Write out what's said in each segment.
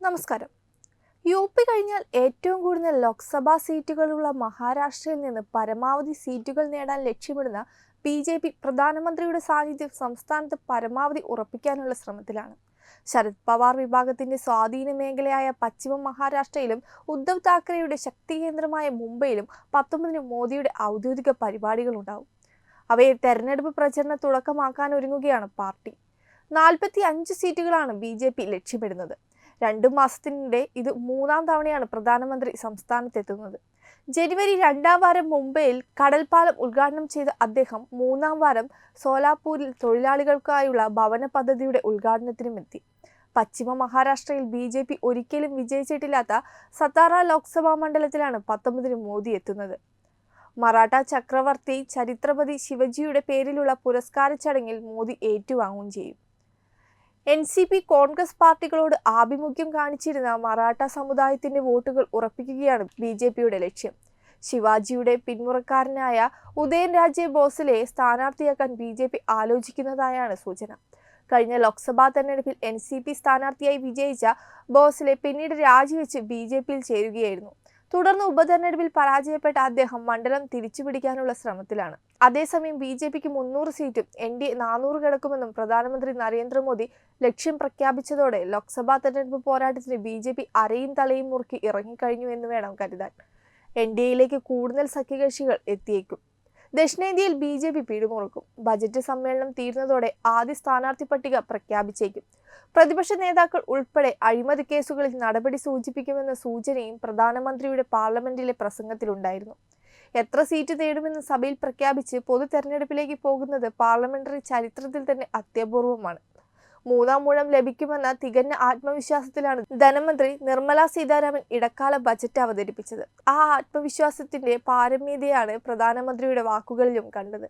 നമസ്കാരം. U P കഴിഞ്ഞാൽ ഏറ്റവും കൂടുതൽ ലോക്സഭാ സീറ്റുകളുള്ള മഹാരാഷ്ട്രയിൽ നിന്ന് പരമാവധി സീറ്റുകൾ നേടാൻ ലക്ഷ്യമിടുന്ന ബി ജെ പി പ്രധാനമന്ത്രിയുടെ സാന്നിധ്യം സംസ്ഥാനത്ത് പരമാവധി ഉറപ്പിക്കാനുള്ള ശ്രമത്തിലാണ്. ശരത് പവാർ വിഭാഗത്തിന്റെ സ്വാധീന മേഖലയായ പശ്ചിമ മഹാരാഷ്ട്രയിലും ഉദ്ധവ് താക്കറെയുടെ ശക്തി കേന്ദ്രമായ മുംബൈയിലും പത്തൊമ്പതിന് മോദിയുടെ ഔദ്യോഗിക പരിപാടികളുണ്ടാവും അവയെ തെരഞ്ഞെടുപ്പ് പ്രചരണ തുടക്കമാക്കാൻ ഒരുങ്ങുകയാണ് പാർട്ടി. നാൽപ്പത്തി അഞ്ച് സീറ്റുകളാണ് ബി ജെ പി ലക്ഷ്യമിടുന്നത്. രണ്ടു മാസത്തിനിടെ ഇത് മൂന്നാം തവണയാണ് പ്രധാനമന്ത്രി സംസ്ഥാനത്തെത്തുന്നത്. ജനുവരി രണ്ടാം വാരം മുംബൈയിൽ കടൽപ്പാലം ഉദ്ഘാടനം ചെയ്ത അദ്ദേഹം മൂന്നാം വാരം സോലാപൂരിൽ തൊഴിലാളികൾക്കായുള്ള ഭവന പദ്ധതിയുടെ ഉദ്ഘാടനത്തിനും എത്തി. പശ്ചിമ മഹാരാഷ്ട്രയിൽ ബി ജെ പി ഒരിക്കലും വിജയിച്ചിട്ടില്ലാത്ത സത്താറ ലോക്സഭാ മണ്ഡലത്തിലാണ് പത്തൊമ്പതിന് മോദി എത്തുന്നത്. മറാഠ ചക്രവർത്തി ചരിത്രപതി ശിവജിയുടെ പേരിലുള്ള പുരസ്കാര ചടങ്ങിൽ മോദി ഏറ്റുവാങ്ങുകയും ചെയ്യും. എൻ സി പി കോൺഗ്രസ് പാർട്ടികളോട് ആഭിമുഖ്യം കാണിച്ചിരുന്ന മറാഠ സമുദായത്തിന്റെ വോട്ടുകൾ ഉറപ്പിക്കുകയാണ് ബി ജെ പിയുടെ ലക്ഷ്യം. ശിവാജിയുടെ പിന്മുറക്കാരനായ ഉദയൻ രാജെ ബോസിലെ സ്ഥാനാർത്ഥിയാക്കാൻ ബി ജെ പി ആലോചിക്കുന്നതായാണ് സൂചന. കഴിഞ്ഞ ലോക്സഭാ തെരഞ്ഞെടുപ്പിൽ എൻ സി പി സ്ഥാനാർത്ഥിയായി വിജയിച്ച ബോസിലെ പിന്നീട് രാജിവെച്ച് ബി ജെ പിയിൽ ചേരുകയായിരുന്നു. തുടർന്ന് ഉപതെരഞ്ഞെടുപ്പിൽ പരാജയപ്പെട്ട അദ്ദേഹം മണ്ഡലം തിരിച്ചുപിടിക്കാനുള്ള ശ്രമത്തിലാണ്. അതേസമയം ബി ജെ പിക്ക് മുന്നൂറ് സീറ്റും എൻ ഡി എ നാനൂറ് കിടക്കുമെന്നും പ്രധാനമന്ത്രി നരേന്ദ്രമോദി ലക്ഷ്യം പ്രഖ്യാപിച്ചതോടെ ലോക്സഭാ തെരഞ്ഞെടുപ്പ് പോരാട്ടത്തിന് ബി ജെ പി അരയും തലയും മുറുക്കി ഇറങ്ങിക്കഴിഞ്ഞു എന്ന് വേണം കരുതാൻ. എൻ ഡി എയിലേക്ക് കൂടുതൽ സഖ്യകക്ഷികൾ എത്തിയേക്കും. ദക്ഷിണേന്ത്യയിൽ ബി ജെ പി പിടിമുറുക്കും. ബജറ്റ് സമ്മേളനം തീരുന്നതോടെ ആദ്യ സ്ഥാനാർത്ഥി പട്ടിക പ്രഖ്യാപിച്ചേക്കും. പ്രതിപക്ഷ നേതാക്കൾ ഉൾപ്പെടെ അഴിമതി കേസുകളിൽ നടപടി സൂചിപ്പിക്കുമെന്ന സൂചനയും പ്രധാനമന്ത്രിയുടെ പാർലമെന്റിലെ പ്രസംഗത്തിലുണ്ടായിരുന്നു. എത്ര സീറ്റ് നേടുമെന്ന് സഭയിൽ പ്രഖ്യാപിച്ച് പൊതു തെരഞ്ഞെടുപ്പിലേക്ക് പോകുന്നത് പാർലമെന്ററി ചരിത്രത്തിൽ തന്നെ അത്യപൂർവമാണ്. മൂന്നാം മൂഴം ലഭിക്കുമെന്ന തികഞ്ഞ ആത്മവിശ്വാസത്തിലാണ് ധനമന്ത്രി നിർമ്മല സീതാരാമൻ ഇടക്കാല ബജറ്റ് അവതരിപ്പിച്ചത്. ആ ആത്മവിശ്വാസത്തിന്റെ പാരമ്യതയാണ് പ്രധാനമന്ത്രിയുടെ വാക്കുകളിലും കണ്ടത്.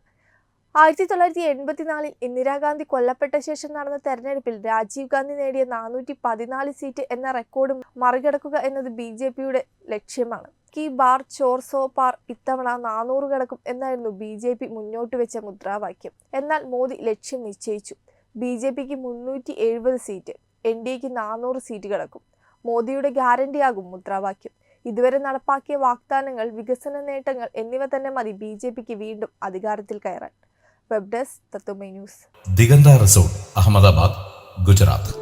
ആയിരത്തി തൊള്ളായിരത്തി എൺപത്തിനാലിൽ ഇന്ദിരാഗാന്ധി കൊല്ലപ്പെട്ട ശേഷം നടന്ന തെരഞ്ഞെടുപ്പിൽ രാജീവ് ഗാന്ധി നേടിയ നാനൂറ്റി പതിനാല് സീറ്റ് എന്ന റെക്കോർഡും മറികടക്കുക എന്നത് ബി ജെ പിയുടെ ലക്ഷ്യമാണ്. കി ബാർ ചോർ സോ പാർ ഇത്തവണ നാനൂറ് കടക്കും എന്നായിരുന്നു ബി ജെ പി മുന്നോട്ട് വെച്ച മുദ്രാവാക്യം. എന്നാൽ മോദി ലക്ഷ്യം നിശ്ചയിച്ചു. ബി ജെ പിക്ക് മുന്നൂറ്റി എഴുപത് സീറ്റ് എൻ ഡി എക്ക് നാനൂറ് സീറ്റ് കിടക്കും. മോദിയുടെ ഗ്യാരണ്ടിയാകും മുദ്രാവാക്യം. ഇതുവരെ നടപ്പാക്കിയ വാഗ്ദാനങ്ങൾ വികസന നേട്ടങ്ങൾ എന്നിവ തന്നെ മതി ബി ജെ പിക്ക് വീണ്ടും അധികാരത്തിൽ കയറാൻ. Web desk Tatwamayi news. Diganta resort Ahmedabad Gujarat.